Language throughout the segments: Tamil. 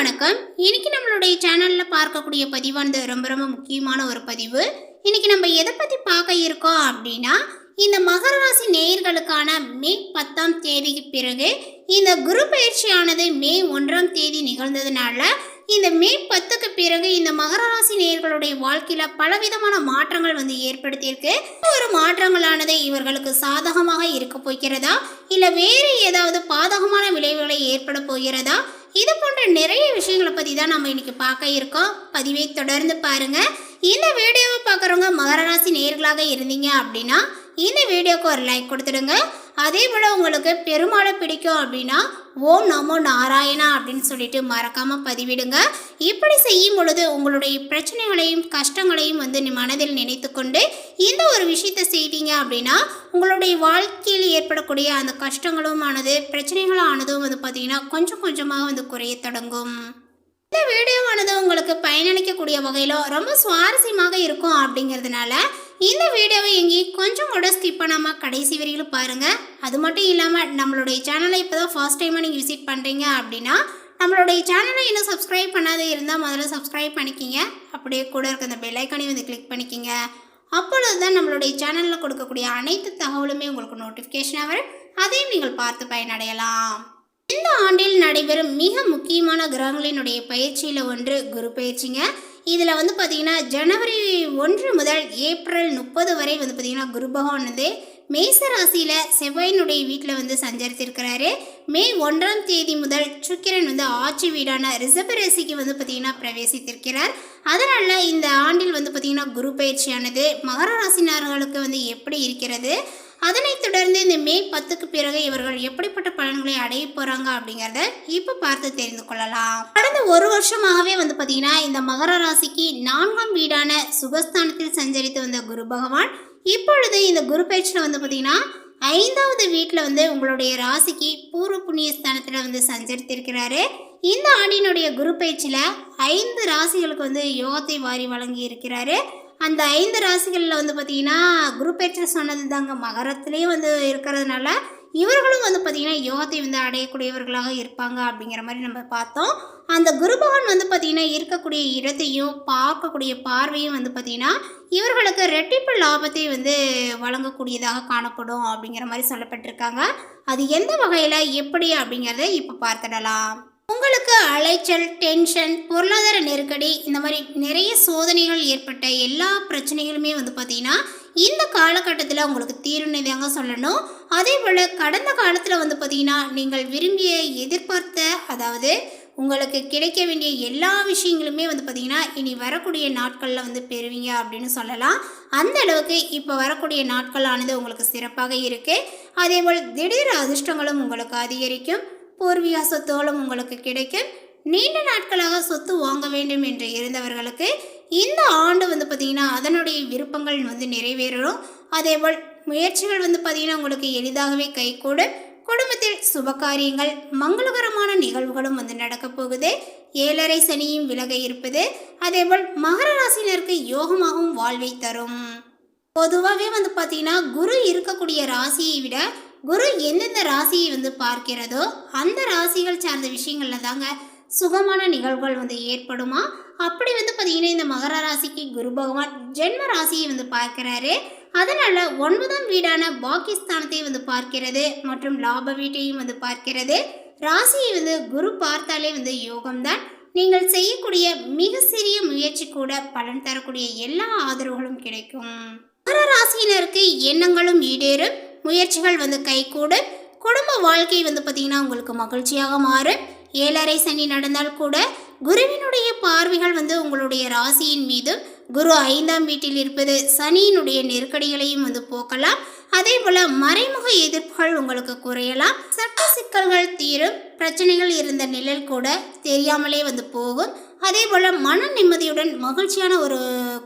வணக்கம். இன்னைக்கு நம்மளுடைய சேனல்ல பார்க்கக்கூடிய பதிவானது ரொம்ப ரொம்ப முக்கியமான ஒரு பதிவு. இன்னைக்கு நம்ம எதை பத்தி பார்க்க இருக்கோம் அப்படின்னா இந்த மகர ராசி நேயர்களுக்கான மே பத்தாம் தேதிக்கு பிறகு இந்த குரு பயிற்சியானது மே ஒன்றாம் தேதி நிகழ்ந்ததுனால இந்த மே பத்துக்கு பிறகு இந்த மகர ராசி நேர்களுடைய வாழ்க்கையில பலவிதமான மாற்றங்கள் வந்து ஏற்படுத்தியிருக்கு. ஒரு மாற்றங்களானது இவர்களுக்கு சாதகமாக இருக்க போகிறதா? இல்ல வேறு ஏதாவது பாதகமான விளைவுகளை ஏற்பட போகிறதா? இது போன்ற நிறைய விஷயங்களை பற்றி தான் நம்ம இன்னைக்கு பார்க்க இருக்கோம். பதிவை தொடர்ந்து பாருங்க. இந்த வீடியோவை பார்க்குறவங்க மகர ராசி நேர்களாக இருந்தீங்க அப்படின்னா இந்த வீடியோக்கு ஒரு லைக் கொடுத்துடுங்க. அதே போல் உங்களுக்கு பெருமாளை பிடிக்கும் அப்படின்னா ஓம் நமோ நாராயணா அப்படின்னு சொல்லிட்டு மறக்காமல் பதிவிடுங்க. இப்படி செய்யும் பொழுது உங்களுடைய பிரச்சனைகளையும் கஷ்டங்களையும் வந்து நீ மனதில் நினைத்துக்கொண்டு இந்த ஒரு விஷயத்தை செய்தீங்க அப்படின்னா உங்களுடைய வாழ்க்கையில் ஏற்படக்கூடிய அந்த கஷ்டங்களும் ஆனது பிரச்சனைகளும் ஆனதும் வந்து பார்த்தீங்கன்னா கொஞ்சம் கொஞ்சமாக வந்து குறைய தொடங்கும். இந்த வீடியோவானது உங்களுக்கு பயனளிக்கக்கூடிய வகையில் ரொம்ப சுவாரஸ்யமாக இருக்கும் அப்படிங்கிறதுனால இந்த வீடியோவை எங்கேயும் கொஞ்சம் கூட ஸ்கிப் பண்ணாமல் கடைசி வரையிலும் பாருங்கள் அது மட்டும் இல்லாமல் நம்மளுடைய சேனலை இப்போ தான் ஃபர்ஸ்ட் டைமாக நீங்கள் விசிட் பண்ணுறீங்க அப்படின்னா நம்மளுடைய சேனலை இன்னும் சப்ஸ்கிரைப் பண்ணாத இருந்தால் முதல்ல சப்ஸ்கிரைப் பண்ணிக்கிங்க. அப்படியே கூட இருக்க அந்த பெல்லைக்கானே வந்து கிளிக் பண்ணிக்கிங்க. அப்பொழுது தான் நம்மளுடைய சேனலில் கொடுக்கக்கூடிய அனைத்து தகவலுமே உங்களுக்கு நோட்டிஃபிகேஷனாக வரும். அதையும் நீங்கள் பார்த்து பயனடையலாம். இந்த ஆண்டில் நடைபெறும் மிக முக்கியமான கிரகங்களினுடைய பயிற்சியில் ஒன்று குரு பயிற்சிங்க. இதில் வந்து பார்த்திங்கன்னா ஜனவரி ஒன்று முதல் ஏப்ரல் முப்பது வரை வந்து பார்த்திங்கன்னா குரு பகவான் வந்து மேச ராசியில் செவ்வாயினுடைய வீட்டில் வந்து சஞ்சரித்திருக்கிறாரு. மே ஒன்றாம் தேதி முதல் சுக்கிரன் வந்து ஆட்சி வீடான ரிசர்வ ராசிக்கு வந்து பார்த்தீங்கன்னா பிரவேசித்திருக்கிறார். அதனால் இந்த ஆண்டில் வந்து பார்த்தீங்கன்னா குரு பயிற்சியானது மகர ராசினார்களுக்கு வந்து எப்படி இருக்கிறது? அதனைத் தொடர்ந்து இந்த மே பத்துக்கு பிறகு இவர்கள் எப்படிப்பட்ட பலன்களை அடைய போறாங்க அப்படிங்கிறத இப்போ பார்த்து தெரிந்து கொள்ளலாம். கடந்த ஒரு வருஷமாகவே வந்து பார்த்தீங்கன்னா இந்த மகர ராசிக்கு நான்காம் வீடான சுகஸ்தானத்தில் சஞ்சரித்து வந்த குரு பகவான் இப்பொழுது இந்த குரு பயிற்சியில் வந்து பார்த்தீங்கன்னா ஐந்தாவது வீட்டில் வந்து உங்களுடைய ராசிக்கு பூர்வ புண்ணிய ஸ்தானத்தில் வந்து சஞ்சரித்திருக்கிறாரு. இந்த ஆண்டினுடைய குரு பயிற்சியில் ஐந்து ராசிகளுக்கு வந்து யோகத்தை வாரி வழங்கி இருக்கிறாரு. அந்த ஐந்து ராசிகளில் வந்து பார்த்தீங்கன்னா குரு பயிற்சியில் சொன்னது தாங்க மகரத்துலேயும் வந்து இருக்கிறதுனால இவர்களும் வந்து பார்த்திங்கன்னா யோகத்தை வந்து அடையக்கூடியவர்களாக இருப்பாங்க அப்படிங்கிற மாதிரி நம்ம பார்த்தோம். அந்த குரு பகவான் வந்து பார்த்திங்கன்னா இருக்கக்கூடிய இடத்தையும் பார்க்கக்கூடிய பார்வையும் வந்து பார்த்திங்கன்னா இவர்களுக்கு ரெட்டிப்பு லாபத்தை வந்து வழங்கக்கூடியதாக காணப்படும் அப்படிங்கிற மாதிரி சொல்லப்பட்டிருக்காங்க. அது எந்த வகையில் எப்படி அப்படிங்கிறத இப்போ பார்த்துடலாம். உங்களுக்கு அலைச்சல் டென்ஷன் பொருளாதார நெருக்கடி இந்த மாதிரி நிறைய சோதனைகள் ஏற்பட்ட எல்லா பிரச்சனைகளுமே வந்து பார்த்தீங்கன்னா இந்த காலகட்டத்தில் உங்களுக்கு தீர்வுன்னு தாங்க சொல்லணும். அதே போல் கடந்த காலத்தில் வந்து பார்த்தீங்கன்னா நீங்கள் விரும்பிய எதிர்பார்த்த அதாவது உங்களுக்கு கிடைக்க வேண்டிய எல்லா விஷயங்களுமே வந்து பார்த்தீங்கன்னா இனி வரக்கூடிய நாட்களில் வந்து பெறுவீங்க அப்படின்னு சொல்லலாம். அந்த அளவுக்கு இப்போ வரக்கூடிய நாட்களானது உங்களுக்கு சிறப்பாக இருக்குது அதேபோல் திடீர் அதிர்ஷ்டங்களும் உங்களுக்கு அதிகரிக்கும். பூர்வீக சொத்துகளும் உங்களுக்கு கிடைக்கும். நீண்ட நாட்களாக சொத்து வாங்க வேண்டும் என்று இருந்தவர்களுக்கு இந்த ஆண்டு வந்து பார்த்திங்கன்னா அதனுடைய விருப்பங்கள் வந்து நிறைவேறும் அதேபோல் முயற்சிகள் வந்து பார்த்திங்கன்னா உங்களுக்கு எளிதாகவே கைகூடும் குடும்பத்தில் சுபகாரியங்கள் மங்களகரமான நிகழ்வுகளும் வந்து நடக்கப் போகுது. ஏழரை சனியும் விலக இருப்பது அதேபோல் மகர ராசினருக்கு யோகமாகவும் வாழ்வை தரும். பொதுவாகவே வந்து பார்த்தீங்கன்னா குரு இருக்கக்கூடிய ராசியை விட குரு எந்தெந்த ராசியை வந்து பார்க்கிறதோ அந்த ராசிகள் சார்ந்த விஷயங்கள்ல தாங்க சுகமான நிகழ்வுகள் வந்து ஏற்படுமா? அப்படி வந்து பார்த்தீங்கன்னா இந்த மகர ராசிக்கு குரு பகவான் ஜென்ம ராசியை வந்து பார்க்கிறாரு. அதனால் ஒன்பதாம் வீடான பாகிஸ்தானத்தை வந்து பார்க்கிறது மற்றும் லாப வீட்டையும் வந்து பார்க்கிறது. ராசியை வந்து குரு பார்த்தாலே வந்து யோகம்தான். நீங்கள் செய்யக்கூடிய மிக சிறிய முயற்சி கூட பலன் தரக்கூடிய எல்லா ஆதரவுகளும் கிடைக்கும். மகர ராசியினருக்கு எண்ணங்களும் ஈடேறும். முயற்சிகள் வந்து கைகூடும். குடும்ப வாழ்க்கை வந்து பார்த்திங்கன்னா உங்களுக்கு மகிழ்ச்சியாக மாறும். ஏழரை சனி நடந்தால் கூட குருவினுடைய பார்வைகள் வந்து உங்களுடைய ராசியின் மீதும் குரு ஐந்தாம் வீட்டில் இருப்பது சனியினுடைய நெருக்கடிகளையும் வந்து போக்கலாம். அதே போல மறைமுக எதிர்ப்புகள் உங்களுக்கு குறையலாம். சட்ட சிக்கல்கள் தீரும் பிரச்சனைகள் இருந்த நிழல் கூட தெரியாமலே வந்து போகும். அதே போல மன நிம்மதியுடன் மகிழ்ச்சியான ஒரு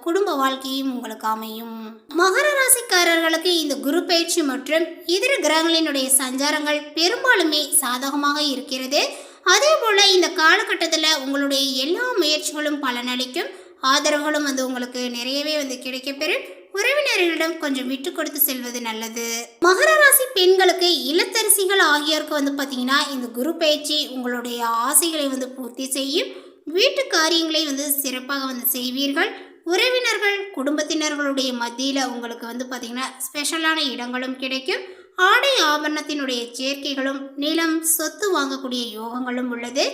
குடும்ப வாழ்க்கையும் உங்களுக்கு அமையும். மகர ராசிக்காரர்களுக்கு இந்த குரு பயிற்சி மற்றும் இதர கிரகங்களினுடைய சஞ்சாரங்கள் பெரும்பாலுமே சாதகமாக இருக்கிறது. அதே போல் இந்த காலகட்டத்தில் உங்களுடைய எல்லா முயற்சிகளும் பலனளிக்கும். ஆதரவுகளும் வந்து உங்களுக்கு நிறையவே வந்து கிடைக்கப்பெறும் உறவினர்களிடம் கொஞ்சம் விட்டு கொடுத்து செல்வது நல்லது. மகர ராசி பெண்களுக்கு இல்லத்தரசிகள் ஆகியோருக்கு வந்து பார்த்தீங்கன்னா இந்த குரு பயிற்சி உங்களுடைய ஆசைகளை வந்து பூர்த்தி செய்யும். வீட்டு காரியங்களை வந்து சிறப்பாக வந்து செய்வீர்கள். உறவினர்கள் குடும்பத்தினர்களுடைய மத்தியில் உங்களுக்கு வந்து பார்த்தீங்கன்னா ஸ்பெஷலான இடங்களும் கிடைக்கும். ஆடை ஆபரணத்தினுடைய சேர்க்கைகளும் நிலம் சொத்து வாங்கக்கூடிய யோகங்களும் உள்ளது.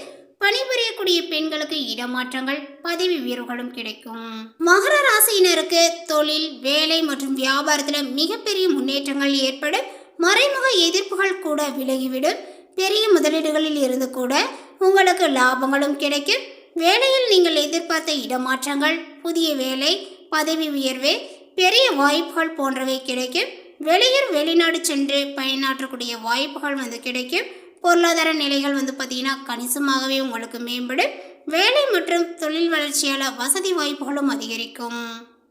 பணிபுரியக்கூடிய பெண்களுக்கு இடமாற்றங்கள் பதவி உயர்வுகளும் கிடைக்கும். மகர ராசியினருக்கு தொழில் வேலை மற்றும் வியாபாரத்தில் மிகப்பெரிய முன்னேற்றங்கள் ஏற்படும். மறைமுக எதிர்ப்புகள் கூட விலகிவிடும். பெரிய முதலீடுகளில் இருந்து கூட உங்களுக்கு லாபங்களும் கிடைக்கும். வேலையில் நீங்கள் எதிர்பார்த்த இடமாற்றங்கள் புதிய வேலை பதவி உயர்வு பெரிய வாய்ப்புகள் போன்றவை கிடைக்கும். வெளியூர் வெளிநாடு சென்று பயனாற்றக்கூடிய வாய்ப்புகள் வந்து கிடைக்கும். பொருளாதார நிலைகள் வந்து பார்த்தீங்கன்னா கணிசமாகவே உங்களுக்கு மேம்படும். வேலை மற்றும் தொழில் வளர்ச்சியால் வசதி வாய்ப்புகளும் அதிகரிக்கும்.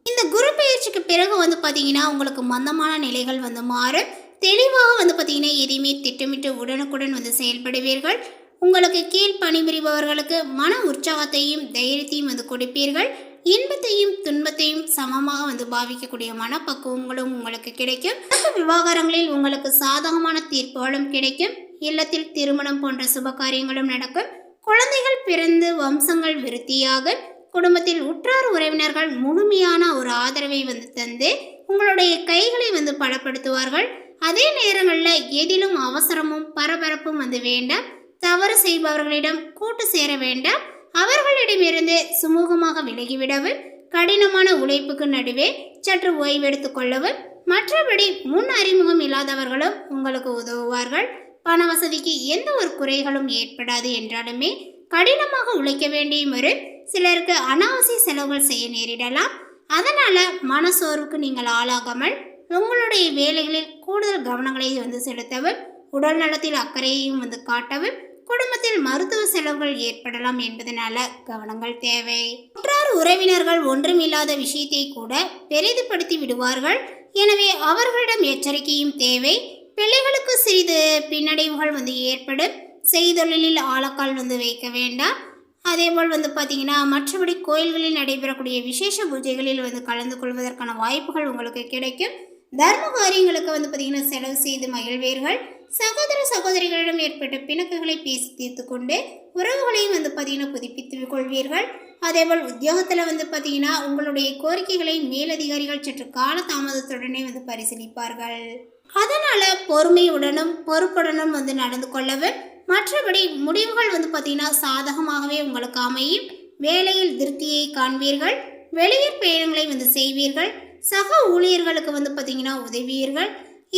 இந்த குரு பயிற்சிக்கு பிறகு வந்து பார்த்திங்கன்னா உங்களுக்கு மந்தமான நிலைகள் வந்து மாறும். தெளிவாக வந்து பார்த்தீங்கன்னா எதையுமே திட்டமிட்டு உடனுக்குடன் வந்து செயல்படுவீர்கள். உங்களுக்கு கீழ் பணிபுரிபவர்களுக்கு மன உற்சாகத்தையும் தைரியத்தையும் வந்து கொடுப்பீர்கள். இன்பத்தையும் துன்பத்தையும் சமமாக வந்து பாவிக்கக்கூடிய மனப்பக்குவங்களும் உங்களுக்கு கிடைக்கும். விவகாரங்களில் உங்களுக்கு சாதகமான தீர்ப்புகளும் கிடைக்கும். இல்லத்தில் திருமணம் போன்ற சுப காரியங்களும் நடக்கும். குழந்தைகள் பிறந்து வம்சங்கள் விருத்தியாக குடும்பத்தில் உற்றார் உறவினர்கள் முழுமையான ஒரு ஆதரவை வந்து தந்து உங்களுடைய கைகளை வந்து பலப்படுத்துவார்கள். அதே நேரங்களில் எதிலும் அவசரமும் பரபரப்பும் வந்து வேண்டாம். தவறு செய்பவர்களிடம் கூட்டு சேர வேண்டாம். அவர்களிடமிருந்து சுமூகமாக விலகிவிடவும் கடினமான உழைப்புக்கு நடுவே சற்று ஓய்வெடுத்துக் கொள்ளவும் மற்றபடி முன் அறிமுகம் இல்லாதவர்களும் உங்களுக்கு உதவுவார்கள். பண வசதிக்கு எந்த ஒரு குறைகளும் ஏற்படாது என்றாலுமே கடினமாக உழைக்க வேண்டியும் ஒரு சிலருக்கு அனாவசிய செலவுகள் செய்ய நேரிடலாம். அதனால மனசோர்வுக்கு நீங்கள் ஆளாகாமல் உங்களுடைய வேலைகளில் கூடுதல் கவனங்களை வந்து செலுத்தவும் உடல் நலத்தில் அக்கறையையும் வந்து காட்டவும் குடும்பத்தில் மருத்துவ செலவுகள் ஏற்படலாம் என்பதனால கவனங்கள் தேவை. உற்றார் உறவினர்கள் ஒன்றுமில்லாத விஷயத்தை கூட பெரிதுபடுத்தி விடுவார்கள். எனவே அவர்களிடம் எச்சரிக்கையும் தேவை. பிள்ளைகளுக்கு சிறிது பின்னடைவுகள் வந்து ஏற்படும். செய்தொழிலில் ஆழக்கால் வந்து வைக்க வேண்டாம். அதேபோல் வந்து பார்த்திங்கன்னா மற்றபடி கோயில்களில் நடைபெறக்கூடிய விசேஷ பூஜைகளில் வந்து கலந்து கொள்வதற்கான வாய்ப்புகள் உங்களுக்கு கிடைக்கும். தர்ம காரியங்களுக்கு வந்து பார்த்திங்கன்னா செலவு செய்து மகிழ்வீர்கள். சகோதர சகோதரிகளிடம் ஏற்பட்ட பிணக்குகளை பேசி தீர்த்து கொண்டு உறவுகளையும் வந்து பார்த்தீங்கன்னா புதுப்பித்து கொள்வீர்கள். அதேபோல் உத்தியோகத்தில் வந்து பார்த்திங்கன்னா உங்களுடைய கோரிக்கைகளை மேலதிகாரிகள் சற்று கால தாமதத்துடனே வந்து பரிசீலிப்பார்கள். அதனால் பொறுமையுடனும் பொறுப்புடனும் வந்து நடந்து கொள்ளவும் மற்றபடி முடிவுகள் வந்து பார்த்திங்கன்னா சாதகமாகவே உங்களுக்கு அமையும். வேலையில் திருப்தியை காண்பீர்கள். வெளியூர் பயணங்களை வந்து செய்வீர்கள். சக ஊழியர்களுக்கு வந்து பார்த்தீங்கன்னா உதவியீர்கள்.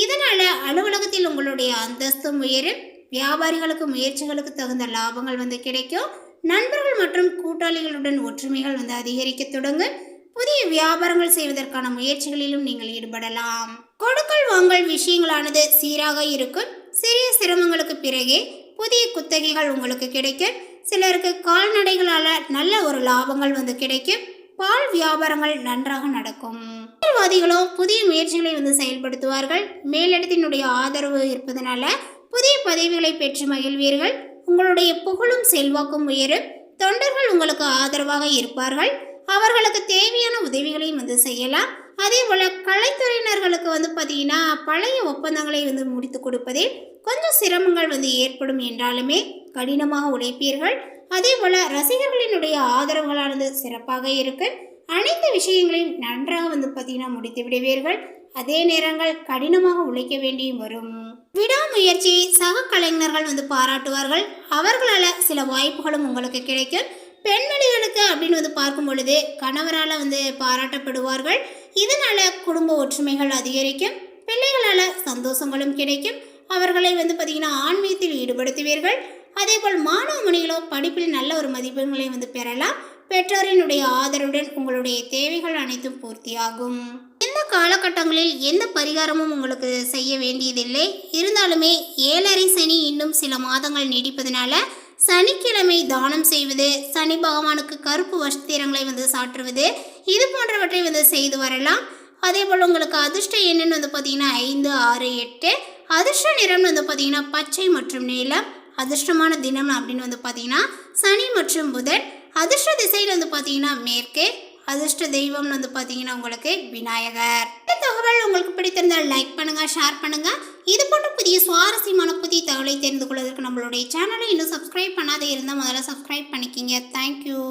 இதனால் அலுவலகத்தில் உங்களுடைய அந்தஸ்தும் உயரும். வியாபாரிகளுக்கு முயற்சிகளுக்கு தகுந்த லாபங்கள் வந்து கிடைக்கும். நண்பர்கள் மற்றும் கூட்டாளிகளுடன் ஒற்றுமைகள் வந்து அதிகரிக்க தொடங்கும். புதிய வியாபாரங்கள் செய்வதற்கான முயற்சிகளிலும் நீங்கள் ஈடுபடலாம். கொடுக்கல் வாங்கல் விஷயங்களானது சீராக இருக்கும். சிறிய சிரமங்களுக்கு பிறகே புதிய குத்தகைகள் உங்களுக்கு கிடைக்கும். சிலருக்கு கால்நடைகளால் நல்ல ஒரு லாபங்கள் வந்து கிடைக்கும். பால் வியாபாரங்கள் நன்றாக நடக்கும். அரசியல்வாதிகளும் புதிய முயற்சிகளை வந்து செயல்படுத்துவார்கள். மேலிடத்தினுடைய ஆதரவு இருப்பதனால புதிய பதவிகளை பெற்று மகிழ்வீர்கள். உங்களுடைய புகழும் செல்வாக்கும் உயரும். தொண்டர்கள் உங்களுக்கு ஆதரவாக இருப்பார்கள். அவர்களுக்கு தேவையான உதவிகளையும் வந்து செய்யலாம். அதே போல் கலைத்துறையினர்களுக்கு வந்து பார்த்தீங்கன்னா பழைய ஒப்பந்தங்களை வந்து முடித்து கொடுப்பதில் கொஞ்சம் சிரமங்கள் வந்து ஏற்படும் என்றாலுமே கடினமாக உழைப்பீர்கள். அதே போல் ரசிகர்களினுடைய ஆதரவுகளானது சிறப்பாக இருக்கு. அனைத்து விஷயங்களையும் நன்றாக வந்து பார்த்தீங்கன்னா முடித்து விடுவீர்கள். அதே நேரங்கள் கடினமாக உழைக்க வேண்டியும் வரும். விடாமுயற்சியை சக கலைஞர்கள் வந்து பாராட்டுவார்கள். அவர்களால் சில வாய்ப்புகளும் உங்களுக்கு கிடைக்கும். பெண்மணிகளுக்கு அப்படின்னு வந்து பார்க்கும் பொழுது கணவரால் வந்து பாராட்டப்படுவார்கள். இதனால் குடும்ப ஒற்றுமைகள் அதிகரிக்கும். பிள்ளைகளால் சந்தோஷங்களும் கிடைக்கும். அவர்களை வந்து பார்த்தீங்கன்னா ஆன்மீகத்தில் ஈடுபடுத்துவீர்கள். அதேபோல் மாணவ மணிகளோ படிப்பில் நல்ல ஒரு மதிப்பெண்களை வந்து பெறலாம். பெற்றோரினுடைய ஆதரவுடன் உங்களுடைய தேவைகள் அனைத்தும் பூர்த்தியாகும். இந்த காலகட்டங்களில் எந்த பரிகாரமும் உங்களுக்கு செய்ய வேண்டியதில்லை. இருந்தாலுமே ஏழரை சனி இன்னும் சில மாதங்கள் நீடிப்பதனால சனிக்கிழமை தானம் செய்வது சனி பகவானுக்கு கருப்பு வஸ்திரங்களை வந்து சாற்றுவது இது போன்றவற்றை வந்து செய்து வரலாம். அதே போல் உங்களுக்கு அதிர்ஷ்ட என்னன்னு வந்து பார்த்தீங்கன்னா ஐந்து ஆறு எட்டு அதிர்ஷ்ட நிறம் வந்து பார்த்தீங்கன்னா பச்சை மற்றும் நீலம். அதிர்ஷ்டமான தினம் அப்படின்னு வந்து பார்த்தீங்கன்னா சனி மற்றும் புதன். அதிர்ஷ்ட திசையில் வந்து பார்த்தீங்கன்னா மேற்கு. அதிர்ஷ்ட தெய்வம்னு வந்து பார்த்தீங்கன்னா உங்களுக்கு விநாயகர். இந்த தகவல் உங்களுக்கு பிடித்திருந்தால் லைக் பண்ணுங்கள் ஷேர் பண்ணுங்கள் இது போன்ற புதிய சுவாரஸ்யமான புதிய தகவலை தெரிந்து கொள்வதற்கு நம்மளுடைய சேனலை இன்னும் சப்ஸ்கிரைப் பண்ணாதே இருந்தால் முதல்ல சப்ஸ்கிரைப் பண்ணிக்கிங்க. தேங்க்யூ